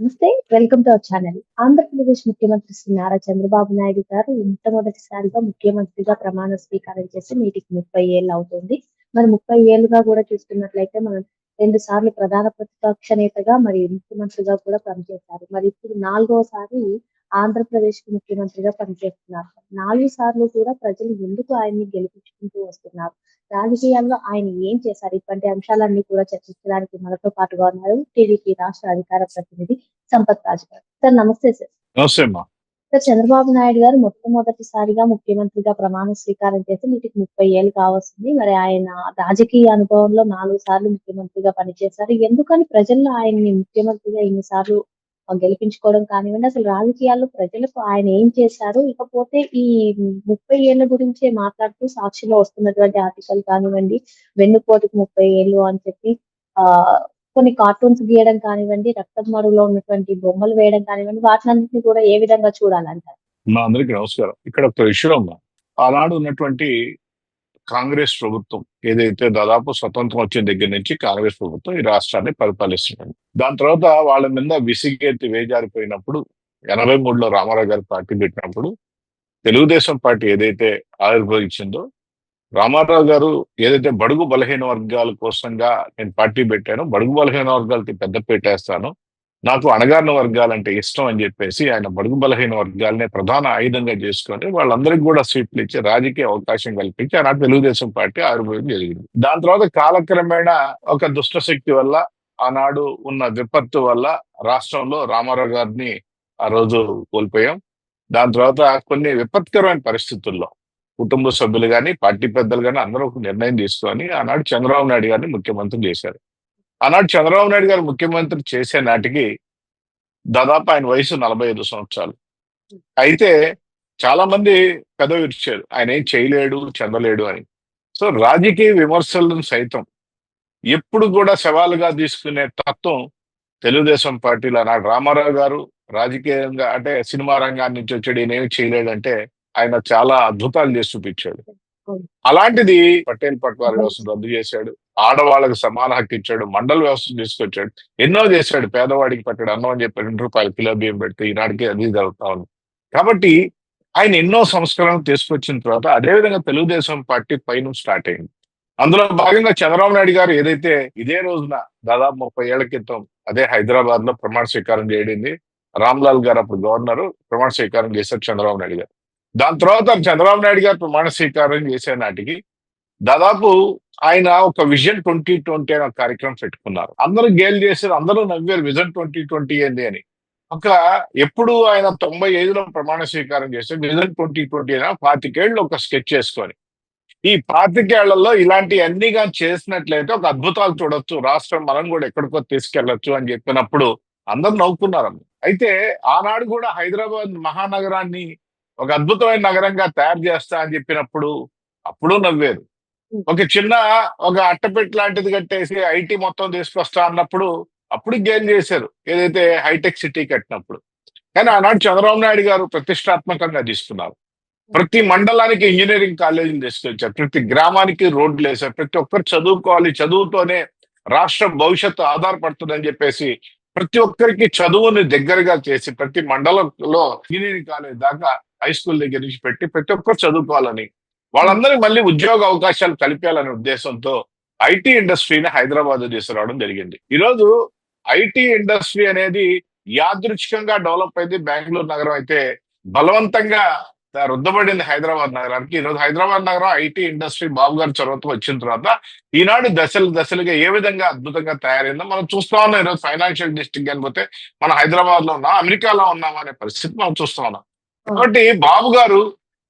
నమస్తే welcome to our channel. Andhra Pradesh ముఖ్యమంత్రి శ్రీ నారా చంద్రబాబు నాయుడు గారు మొట్టమొదటిసారిగా ముఖ్యమంత్రిగా ప్రమాణ స్వీకారం చేసి నేటికి ముప్పై ఏళ్ళు అవుతుంది. మరి ముప్పై ఏళ్ళుగా కూడా చూస్తున్నట్లయితే మనం రెండు సార్లు ప్రధాన ప్రతిపక్ష నేతగా మరి ముఖ్యమంత్రిగా కూడా పనిచేశారు. మరి ఇప్పుడు నాలుగోసారి ఆంధ్రప్రదేశ్కి ముఖ్యమంత్రిగా పనిచేస్తున్నారు. నాలుగు సార్లు కూడా ప్రజలు ఎందుకు ఆయన్ని గెలిపించుకుంటూ వస్తున్నారు? రాజకీయాల్లో ఆయన ఏం చేశారు? ఇటువంటి అంశాలన్నీ కూడా చర్చించడానికి మనతో పాటుగా ఉన్నారు టీడీపీ రాష్ట్ర అధికార ప్రతినిధి సంపత్ రాజు గారు. సార్ నమస్తే సార్. నమస్తే సార్ చంద్రబాబు నాయుడు గారు మొట్టమొదటిసారిగా ముఖ్యమంత్రిగా ప్రమాణ స్వీకారం చేసి నీటికి ముప్పై ఏళ్ళు కావస్తుంది. మరి ఆయన రాజకీయ అనుభవంలో నాలుగు సార్లు ముఖ్యమంత్రిగా పనిచేశారు. ఎందుకని ప్రజల్లో ఆయన్ని ముఖ్యమంత్రిగా ఇన్నిసార్లు గెలిపించుకోవడం కానివ్వండి. అసలు రాజకీయాల్లో ప్రజలకు ఆయన ఏం చేశారు? ఇకపోతే ఈ ముప్పై ఏళ్ళ గురించే మాట్లాడుతూ సాక్షిలో వస్తున్నటువంటి ఆర్టికల్ కానివ్వండి వెన్నుపోటుకు ముప్పై ఏళ్ళు అని చెప్పి ఆ కొన్ని కార్టూన్స్ గీయడం కానివ్వండి రక్తం మడుగులో ఉన్నటువంటి బొమ్మలు వేయడం కానివ్వండి వాటినన్నింటినీ కూడా ఏ విధంగా చూడాలంటారు? మా అందరికి నమస్కారం. ఇక్కడ ఒక విషయం ఆనాడు ఉన్నటువంటి కాంగ్రెస్ ప్రభుత్వం ఏదైతే దాదాపు స్వతంత్రం వచ్చిన దగ్గర నుంచి కాంగ్రెస్ ప్రభుత్వం ఈ రాష్ట్రాన్ని పరిపాలిస్తుంది. దాని తర్వాత వాళ్ళ మీద విసిగెత్తి వేజారిపోయినప్పుడు ఎనభై మూడులో రామారావు గారు పార్టీ పెట్టినప్పుడు తెలుగుదేశం పార్టీ ఏదైతే ఆవిర్భవించిందో రామారావు గారు ఏదైతే బడుగు బలహీన వర్గాల కోసంగా నేను పార్టీ పెట్టానో బడుగు బలహీన వర్గాలకి పెద్ద పెట్టేస్తాను నాకు అణగారిన వర్గాలంటే ఇష్టం అని చెప్పేసి ఆయన బడుగు బలహీన వర్గాలనే ప్రధాన ఆయుధంగా చేసుకొని వాళ్ళందరికీ కూడా సీట్లు ఇచ్చి రాజకీయ అవకాశం కల్పించి ఆనాడు తెలుగుదేశం పార్టీ ఆవిర్భావం జరిగింది. దాని తర్వాత కాలక్రమేణా ఒక దుష్ట శక్తి వల్ల ఆనాడు ఉన్న విపత్తు వల్ల రాష్ట్రంలో రామారావు గారిని ఆ రోజు కోల్పోయాం. దాని తర్వాత కొన్ని విపత్కరమైన పరిస్థితుల్లో కుటుంబ సభ్యులు కానీ పార్టీ పెద్దలు కానీ అందరూ ఒక నిర్ణయం తీసుకొని ఆనాడు చంద్రబాబు నాయుడు గారిని ముఖ్యమంత్రి చేశారు. ఆనాడు చంద్రబాబు నాయుడు గారు ముఖ్యమంత్రి చేసే నాటికి దాదాపు ఆయన వయసు నలభై ఐదు సంవత్సరాలు. అయితే చాలా మంది పెదవి విరిచారు. ఆయన ఏం చేయలేడు చెందలేడు అని. సో రాజకీయ విమర్శలను సైతం ఎప్పుడు కూడా సవాలుగా తీసుకునే తత్వం తెలుగుదేశం పార్టీలో నాడు రామారావు గారు రాజకీయంగా అంటే సినిమా రంగాన్ని నుంచి వచ్చాడు. ఈయన ఏమి చేయలేడంటే ఆయన చాలా అద్భుతాలు చేసి చూపించాడు. అలాంటిది పటేల్ పట్వారి వ్యవస్థను రద్దు చేశాడు. ఆడవాళ్ళకి సమాన హక్కు ఇచ్చాడు. మండల వ్యవస్థ తీసుకొచ్చాడు. ఎన్నో చేశాడు. పేదవాడికి పట్టాడు. అన్నం అని చెప్పి రెండు రూపాయలు కిలో బియ్యం పెడితే ఈనాటికి అది జరుగుతా ఉంది. కాబట్టి ఆయన ఎన్నో సంస్కరణలు తీసుకొచ్చిన తర్వాత అదేవిధంగా తెలుగుదేశం పార్టీ పైన స్టార్ట్ అయింది. అందులో భాగంగా చంద్రబాబు నాయుడు గారు ఏదైతే ఇదే రోజున దాదాపు ముప్పై ఏళ్ళ క్రితం అదే హైదరాబాద్లో ప్రమాణ స్వీకారం చేయడింది రామ్లాల్ గారు అప్పుడు గవర్నర్ ప్రమాణ స్వీకారం చేశారు చంద్రబాబు నాయుడు గారు. దాని తర్వాత చంద్రబాబు నాయుడు గారు ప్రమాణ స్వీకారం చేసే నాటికి దాదాపు ఆయన ఒక విజన్ ట్వంటీ ట్వంటీ అనే కార్యక్రమం పెట్టుకున్నారు. అందరూ గేల్ చేశారు అందరూ నవ్వారు విజన్ ట్వంటీ ట్వంటీ ఏంది అని. ఒక ఎప్పుడు ఆయన తొంభై ఐదులో ప్రమాణ స్వీకారం చేస్తే విజన్ ట్వంటీ ట్వంటీ అయినా పాతికేళ్ళు ఒక స్కెచ్ చేసుకొని. ఈ పాతికేళ్ళలో ఇలాంటి అన్ని కానీ చేసినట్లయితే ఒక అద్భుతాలు చూడొచ్చు రాష్ట్రం మనం కూడా ఎక్కడికో తీసుకెళ్ళొచ్చు అని చెప్పినప్పుడు అందరు నవ్వుకున్నారు అయితే ఆనాడు కూడా హైదరాబాద్ మహానగరాన్ని ఒక అద్భుతమైన నగరంగా తయారు చేస్తా అని చెప్పినప్పుడు అప్పుడు నవ్వేరు. ఒక చిన్న ఒక అట్టపెట్టి లాంటిది కట్టేసి ఐటీ మొత్తం తీసుకొస్తా అన్నప్పుడు అప్పుడు గేమ్ చేశారు. ఏదైతే హైటెక్ సిటీ కట్టినప్పుడు. కానీ ఆనాడు చంద్రబాబు నాయుడు గారు ప్రతిష్టాత్మకంగా తీసుకున్నారు. ప్రతి మండలానికి ఇంజనీరింగ్ కాలేజీలు తీసుకొచ్చారు. ప్రతి గ్రామానికి రోడ్లు వేశారు. ప్రతి ఒక్కరు చదువుకోవాలి. చదువుతోనే రాష్ట్ర భవిష్యత్తు ఆధారపడుతుందని చెప్పేసి ప్రతి ఒక్కరికి చదువుని దగ్గరగా చేసి ప్రతి మండలంలో ఇంజనీరింగ్ కాలేజ్ దాకా హై స్కూల్ దగ్గర నుంచి పెట్టి ప్రతి ఒక్కరు చదువుకోవాలని. వాళ్ళందరికీ మళ్ళీ ఉద్యోగ అవకాశాలు కలిపేయాలనే ఉద్దేశంతో ఐటీ ఇండస్ట్రీని హైదరాబాద్ తీసుకురావడం జరిగింది. ఈరోజు ఐటీ ఇండస్ట్రీ అనేది యాదృచ్ఛికంగా డెవలప్ అయింది. బెంగళూరు నగరం అయితే బలవంతంగా రుద్దబడింది హైదరాబాద్ నగరానికి. ఈరోజు హైదరాబాద్ నగరం ఐటీ ఇండస్ట్రీ బాబు గారి చొరవతో వచ్చిన తర్వాత ఈనాడు దశలు దశలుగా ఏ విధంగా అద్భుతంగా తయారైందో మనం చూస్తా ఉన్నాం. ఈరోజు ఫైనాన్షియల్ డిస్ట్రిక్ట్ అనిపోతే మన హైదరాబాద్లో ఉన్నాం అమెరికాలో ఉన్నాం అనే పరిస్థితి మనం చూస్తా ఉన్నాం. కాబట్టి బాబు గారు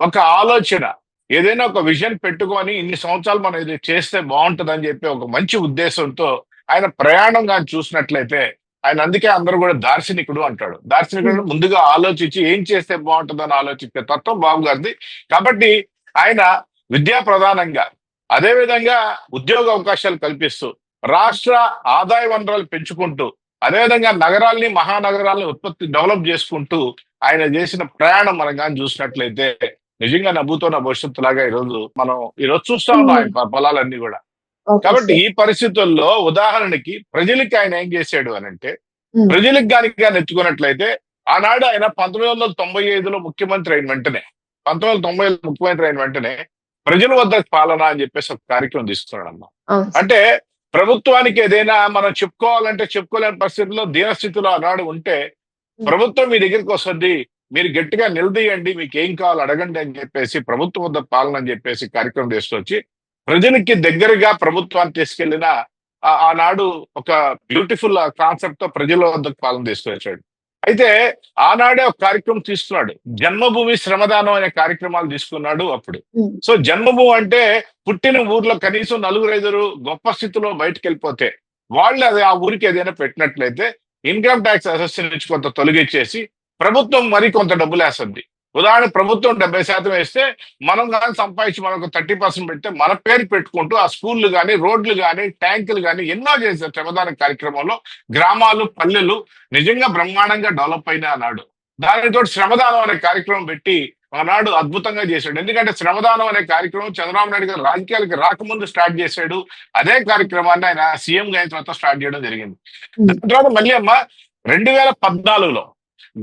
ఒక ఆలోచన. ఏదైనా ఒక విజన్ పెట్టుకొని ఇన్ని సంవత్సరాలు మనం ఇది చేస్తే బాగుంటుంది అని చెప్పి ఒక మంచి ఉద్దేశంతో ఆయన ప్రయాణం కానీ చూసినట్లయితే ఆయన అందుకే అందరూ కూడా దార్శనికుడు అంటాడు. దార్శనికుడు ముందుగా ఆలోచించి ఏం చేస్తే బాగుంటుందని ఆలోచించే తత్వం బాబు గారిది. కాబట్టి ఆయన విద్యా ప్రధానంగా అదే విధంగా ఉద్యోగ అవకాశాలు కల్పిస్తూ రాష్ట్ర ఆదాయ వనరులు పెంచుకుంటూ అదేవిధంగా నగరాల్ని మహానగరాల్ని ఉత్పత్తి డెవలప్ చేసుకుంటూ ఆయన చేసిన ప్రయాణం మనం కానీ చూసినట్లయితే నిజంగా నవ్వుతున్న భవిష్యత్తు లాగా ఈరోజు మనం ఈరోజు చూస్తా ఉన్నాం ఆయన పొలాలన్నీ కూడా. కాబట్టి ఈ పరిస్థితుల్లో ఉదాహరణకి ప్రజలకి ఆయన ఏం చేశాడు అని అంటే ఉమ్, ప్రజలకు గానికి ఎత్తుకున్నట్లయితే ఆనాడు ఆయన పంతొమ్మిది వందల తొంభై ఐదులో ముఖ్యమంత్రి అయిన వెంటనే పంతొమ్మిది వందల తొంభై ఐదు ముఖ్యమంత్రి అయిన వెంటనే ప్రజల వద్ద పాలన అని చెప్పేసి ఒక కార్యక్రమం తీసుకున్నాడు అన్న అవును సార్. అంటే ప్రభుత్వానికి ఏదైనా మనం చెప్పుకోవాలంటే చెప్పుకోలేని పరిస్థితుల్లో దీనస్థితిలో ఆనాడు ఉంటే ప్రభుత్వం మీ దగ్గరికి వస్తుంది. మీరు గట్టిగా నిలదీయండి. మీకు ఏం కావాలో అడగండి అని చెప్పేసి ప్రభుత్వం వద్ద పాలన అని చెప్పేసి కార్యక్రమం తీసుకొచ్చి ప్రజలకి దగ్గరగా ప్రభుత్వాన్ని తీసుకెళ్ళిన ఆనాడు ఒక బ్యూటిఫుల్ కాన్సెప్ట్తో ప్రజల వద్దకు పాలన తీసుకొచ్చాడు అయితే ఆనాడే ఒక కార్యక్రమం తీసుకున్నాడు. జన్మభూమి శ్రమదానం అనే కార్యక్రమాలు తీసుకున్నాడు అప్పుడు. సో జన్మభూమి అంటే పుట్టిన ఊర్లో కనీసం నలుగురు ఐదుగురు గొప్ప స్థితిలో బయటకు వెళ్ళిపోతే వాళ్ళు అది ఆ ఊరికి ఏదైనా పెట్టినట్లయితే ఇన్కమ్ ట్యాక్స్ అసెస్ నుంచి కొంత తొలగించేసి ప్రభుత్వం మరి కొంత డబ్బులు వేస్తుంది ఉదాహరణ ప్రభుత్వం డెబ్బై శాతం వేస్తే మనం కానీ సంపాదించి మనకు థర్టీ పర్సెంట్ పెడితే మన పేరు పెట్టుకుంటూ ఆ స్కూళ్ళు కానీ రోడ్లు కానీ ట్యాంకులు కానీ ఎన్నో చేశారు శ్రమదాన కార్యక్రమంలో గ్రామాలు పల్లెలు నిజంగా బ్రహ్మాండంగా డెవలప్ అయినా అన్నాడు. దానితో శ్రమదానం అనే కార్యక్రమం పెట్టి ఆనాడు అద్భుతంగా చేశాడు. ఎందుకంటే శ్రమదానం అనే కార్యక్రమం చంద్రబాబు నాయుడు గారు రాజకీయాలకు రాకముందు స్టార్ట్ చేశాడు. అదే కార్యక్రమాన్ని ఆయన సీఎం అయిన తర్వాత స్టార్ట్ చేయడం జరిగింది. తర్వాత మళ్ళీ అమ్మ రెండు వేల పద్నాలుగులో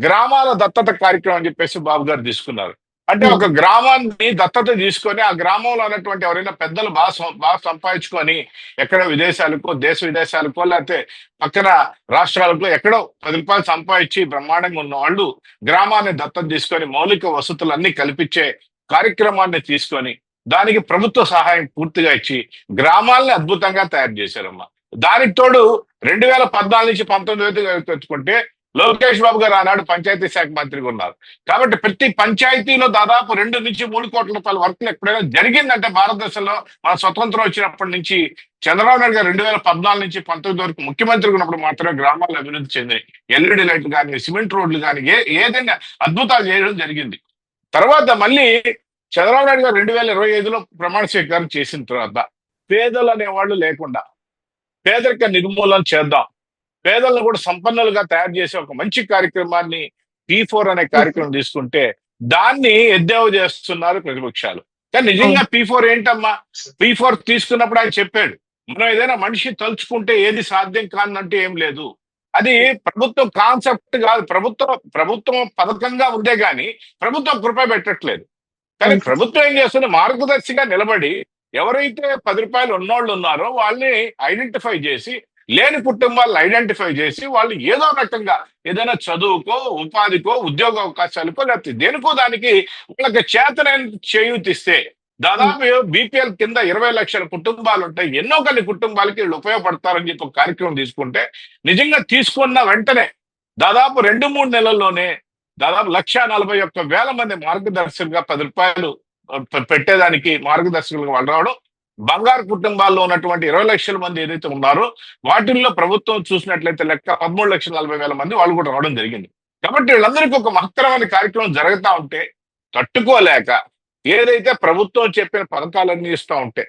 గ్రామాల దత్తత కార్యక్రమం అని చెప్పేసి బాబు గారు తీసుకున్నారు. అంటే Hmm. ఒక గ్రామాన్ని దత్తత తీసుకొని ఆ గ్రామంలో ఉన్నటువంటి ఎవరైనా పెద్దలు బాగా బాగా సంపాదించుకొని ఎక్కడ విదేశాలకో దేశ విదేశాలకో లేకపోతే పక్కన రాష్ట్రాలకో ఎక్కడో పది రూపాయలు సంపాదించి బ్రహ్మాండంగా ఉన్న వాళ్ళు గ్రామాన్ని దత్తత తీసుకొని మౌలిక వసతులన్నీ కల్పించే కార్యక్రమాన్ని తీసుకొని దానికి ప్రభుత్వ సహాయం పూర్తిగా ఇచ్చి గ్రామాలని అద్భుతంగా తయారు చేశారమ్మా దానికి తోడు రెండు వేల పద్నాలుగు నుంచి పంతొమ్మిది తెచ్చుకుంటే లోకేష్ బాబు గారు ఆనాడు పంచాయతీ శాఖ మంత్రిగా ఉన్నారు. కాబట్టి ప్రతి పంచాయతీలో దాదాపు రెండు నుంచి మూడు కోట్ల రూపాయల వర్క్లు ఎప్పుడైనా జరిగిందంటే భారతదేశంలో మన స్వతంత్రం వచ్చినప్పటి నుంచి చంద్రబాబు నాయుడు గారు రెండు వేల పద్నాలుగు నుంచి పంతొమ్మిది వరకు ముఖ్యమంత్రి ఉన్నప్పుడు మాత్రమే గ్రామాలు అభివృద్ధి చెందినాయి. ఎల్ఈడి లైట్లు కానీ సిమెంట్ రోడ్లు కానీ ఏ ఏదైనా అద్భుతాలు చేయడం జరిగింది. తర్వాత మళ్ళీ చంద్రబాబు నాయుడు గారు రెండు వేల ఇరవై ఐదులో ప్రమాణ స్వీకారం చేసిన తర్వాత పేదలు అనేవాళ్ళు లేకుండా పేదరిక నిర్మూలన చేద్దాం. పేదలను కూడా సంపన్నులుగా తయారు చేసే ఒక మంచి కార్యక్రమాన్ని పీ ఫోర్ అనే కార్యక్రమం తీసుకుంటే దాన్ని ఎద్దేవా చేస్తున్నారు ప్రతిపక్షాలు. కానీ నిజంగా పీ ఫోర్ ఏంటమ్మా? పీ ఫోర్ తీసుకున్నప్పుడు ఆయన చెప్పాడు మనం ఏదైనా మనిషి తలుచుకుంటే ఏది సాధ్యం కాదంటే ఏం లేదు. అది ప్రభుత్వం కాన్సెప్ట్ కాదు ప్రభుత్వం ప్రభుత్వం పథకంగా ఉందే గాని ప్రభుత్వం కృప పెట్టట్లేదు. కానీ. ప్రభుత్వం ఏం చేస్తుంది? మార్గదర్శిగా నిలబడి ఎవరైతే పది రూపాయలు ఉన్నోళ్ళు ఉన్నారో వాళ్ళని ఐడెంటిఫై చేసి లేని కుటుంబాలను ఐడెంటిఫై చేసి వాళ్ళు ఏదో రకంగా ఏదైనా చదువుకో ఉపాధికో ఉద్యోగ అవకాశాలకో లేకపోతే దేనికో దానికి వాళ్ళకి చేతనైన చేయూతిస్తే దాదాపు బీపీఎల్ కింద ఇరవై లక్షల కుటుంబాలు ఉంటాయి. ఎన్నో కొన్ని కుటుంబాలకి వీళ్ళు ఉపయోగపడతారని చెప్పి ఒక కార్యక్రమం తీసుకుంటే నిజంగా తీసుకున్న వెంటనే దాదాపు రెండు మూడు నెలల్లోనే దాదాపు లక్ష నలభై ఒక్క వేల మంది మార్గదర్శకులుగా పది రూపాయలు పెట్టేదానికి మార్గదర్శకులుగా వాళ్ళు రావడం బంగారు కుటుంబాల్లో ఉన్నటువంటి ఇరవై లక్షల మంది ఏదైతే ఉన్నారో వాటిల్లో ప్రభుత్వం చూసినట్లయితే లెక్క పదమూడు లక్షల నలభై వేల మంది వాళ్ళు కూడా రావడం జరిగింది. కాబట్టి వీళ్ళందరికీ ఒక మహత్తరమైన కార్యక్రమం జరుగుతా ఉంటే తట్టుకోలేక ఏదైతే ప్రభుత్వం చెప్పిన పథకాలన్నీ ఇస్తా ఉంటే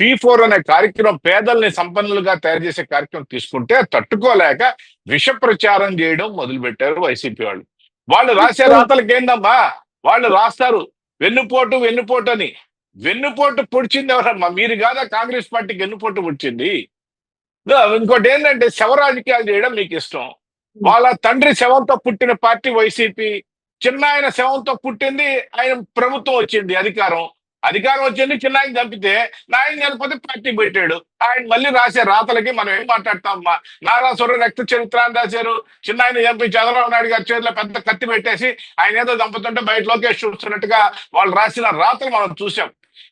పీ ఫోర్ అనే కార్యక్రమం పేదల్ని సంపన్నులుగా తయారు చేసే కార్యక్రమం తీసుకుంటే తట్టుకోలేక విష ప్రచారం చేయడం మొదలు పెట్టారు వైసీపీ వాళ్ళు. వాళ్ళు రాసే రాతలకు ఏందమ్మా వాళ్ళు రాస్తారు. వెన్నుపోటు వెన్నుపోటు అని వెన్నుపోటు పొడిచింది ఎవరమ్మా? మీరు కాదా కాంగ్రెస్ పార్టీకి వెన్నుపోటు పొడిచింది? ఇంకోటి ఏంటంటే శవ రాజకీయాలు చేయడం మీకు ఇష్టం. వాళ్ళ తండ్రి శవంతో పుట్టిన పార్టీ వైసీపీ చిన్న ఆయన శవంతో పుట్టింది ఆయన ప్రభుత్వం వచ్చింది అధికారం. అధికారం వచ్చింది చిన్న ఆయన చంపితే నాయన చనిపోతే పార్టీ పెట్టాడు. ఆయన మళ్ళీ రాసే రాతలకి మనం ఏం మాట్లాడతామమ్మా? నారాసుర రక్త చరిత్ర అని రాశారు. చిన్న ఆయన చంపి చంద్రబాబు నాయుడు గారి చేతిలో పెద్ద కత్తి పెట్టేసి ఆయన ఏదో చంపుతుంటే బయట లోకేష్ చూస్తున్నట్టుగా వాళ్ళు రాసిన రాతలు మనం చూసాం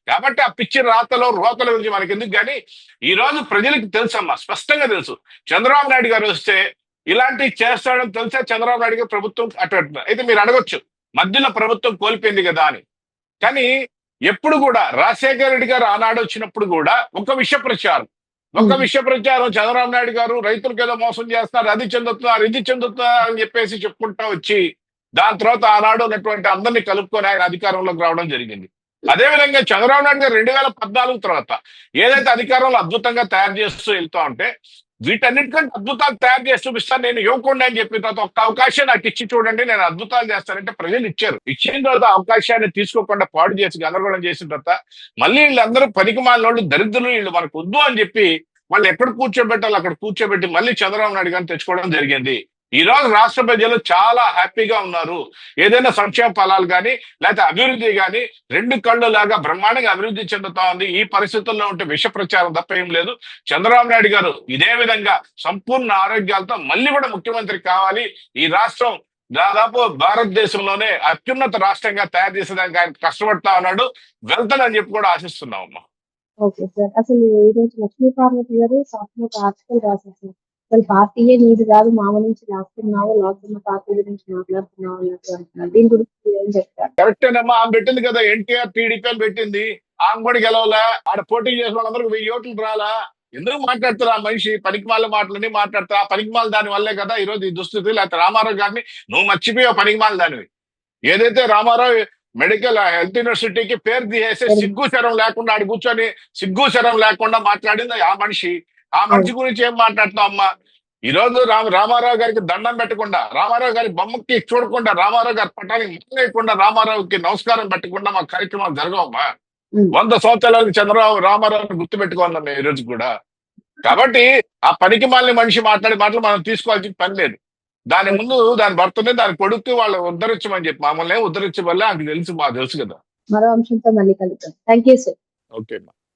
కాబట్టి ఆ పిచ్చి రాతలో రోతల గురించి మనకి ఎందుకు కానీ ఈ రోజు ప్రజలకు తెలుసమ్మా స్పష్టంగా తెలుసు. చంద్రబాబు నాయుడు గారు వస్తే ఇలాంటివి చేస్తాడని తెలిసే చంద్రబాబు నాయుడు గారు ప్రభుత్వం అటు అయితే మీరు అడగొచ్చు. మధ్యలో ప్రభుత్వం కోల్పోయింది కదా అని. కానీ ఎప్పుడు కూడా రాజశేఖర రెడ్డి గారు ఆనాడు వచ్చినప్పుడు కూడా ఒక విష ప్రచారం. ఒక. విష ప్రచారం చంద్రబాబు నాయుడు గారు రైతులకు ఏదో మోసం చేస్తున్నారు అది చెందుతున్నారు ఇది చెందుతున్నారు అని చెప్పేసి చెప్పుకుంటా వచ్చి దాని తర్వాత ఆనాడు ఉన్నటువంటి అందరినీ కలుపుకొని ఆయన అధికారంలోకి రావడం జరిగింది. అదే విధంగా చంద్రబాబు నాయుడు గారు రెండు వేల పద్నాలుగు తర్వాత ఏదైతే అధికారంలో అద్భుతంగా తయారు చేస్తూ వెళ్తా ఉంటే వీటన్నిటికంటే అద్భుతాలు తయారు చేసి చూపిస్తాను. నేను ఇవ్వకుండా అని చెప్పిన తర్వాత ఒక్క అవకాశం నాకు ఇచ్చి చూడండి. నేను అద్భుతాలు చేస్తానంటే ప్రజలు ఇచ్చారు. ఇచ్చిన తర్వాత అవకాశాన్ని తీసుకోకుండా పాడు చేసి గందరగోళం చేసిన తర్వాత మళ్ళీ వీళ్ళందరూ పనికి మాలినోళ్ళు దరిద్రులు వీళ్ళు మనకు వద్దు అని చెప్పి వాళ్ళు ఎక్కడ కూర్చోబెట్టాలి అక్కడ కూర్చోబెట్టి మళ్ళీ చంద్రబాబు నాయుడు గారిని తెచ్చుకోవడం జరిగింది. ఈ రోజు రాష్ట్ర ప్రజలు చాలా హ్యాపీగా ఉన్నారు. ఏదైనా సంక్షేమ ఫలాలు కానీ లేకపోతే అభివృద్ధి కానీ రెండు కళ్ళు లాగా బ్రహ్మాండంగా అభివృద్ధి చెందుతా ఉంది. ఈ పరిస్థితుల్లో ఉంటే విష ప్రచారం తప్ప ఏం లేదు. చంద్రబాబు నాయుడు గారు ఇదే విధంగా సంపూర్ణ ఆరోగ్యాలతో మళ్ళీ కూడా ముఖ్యమంత్రి కావాలి. ఈ రాష్ట్రం దాదాపు భారతదేశంలోనే అత్యున్నత రాష్ట్రంగా తయారు చేసేదానికి ఆయన కష్టపడతా ఉన్నాడు. వెళ్తాడని చెప్పి కూడా ఆశిస్తున్నాం అమ్మా. Okay sir. అసలు ఈ రోజు లక్ష్మీ పార్వతి గారు సాక్షి ఆర్టికల్ రాశారు అసలు పార్టీయే నీది కాదు మామ నుంచి లాక్కున్నావు లాక్కున్న పార్టీ గురించి మాట్లాడుతున్నావు అన్నట్టు అంటున్నారు. దీని గురించి ఏం చెప్తారు? కరెక్టేనమ్మా ఆమె పెట్టింది కదా ఎన్టీఆర్ టీడీపీ అని పెట్టింది. ఆమె కూడా గెలవలా? ఆడ పోటీ చేసిన వాళ్ళందరికీ వెయ్యి ఓట్లు రాలా? ఎందుకు మాట్లాడతారు ఆ మనిషి? పనికిమాల మాటలని మాట్లాడతా ఆ పనికిమాల దాని వల్లే కదా ఈ రోజు ఈ దుస్థితి. లేకపోతే రామారావు గారిని నువ్వు మర్చిపోయావు పనికిమాల దానివి. ఏదైతే రామారావు మెడికల్ హెల్త్ యూనివర్సిటీకి పేరు తీసేసి సిగ్గు శరం లేకుండా ఆడ కూర్చొని సిగ్గు శరం లేకుండా మాట్లాడింది ఆ మనిషి. ఆ మనిషి గురించి ఏం మాట్లాడుతున్నావు అమ్మా? ఈ రోజు రామ రామారావు గారికి దండం పెట్టకుండా రామారావు గారి బొమ్మకి చూడకుండా రామారావు గారి పట్టానికి ముక్కలేకుండా రామారావుకి నమస్కారం పెట్టకుండా మా కార్యక్రమాలు జరగవమ్మా. వంద సంవత్సరాలకు చంద్రబాబు రామారావుని గుర్తు పెట్టుకున్నాం మేము ఈ రోజు కూడా. కాబట్టి ఆ పనికి మాలిన మనిషి మాట్లాడే మాటలు మనం తీసుకోవాల్సిన పని లేదు. దాని ముందు దాని భర్తనే దాని కొడుకు వాళ్ళు ఉద్ధరించమని చెప్పి మమ్మల్ని ఉద్ధరించే వల్ల నాకు తెలుసు మాకు తెలుసు కదా. మరో అంశంతో మళ్ళీ కలుద్దాం. Thank you sir okay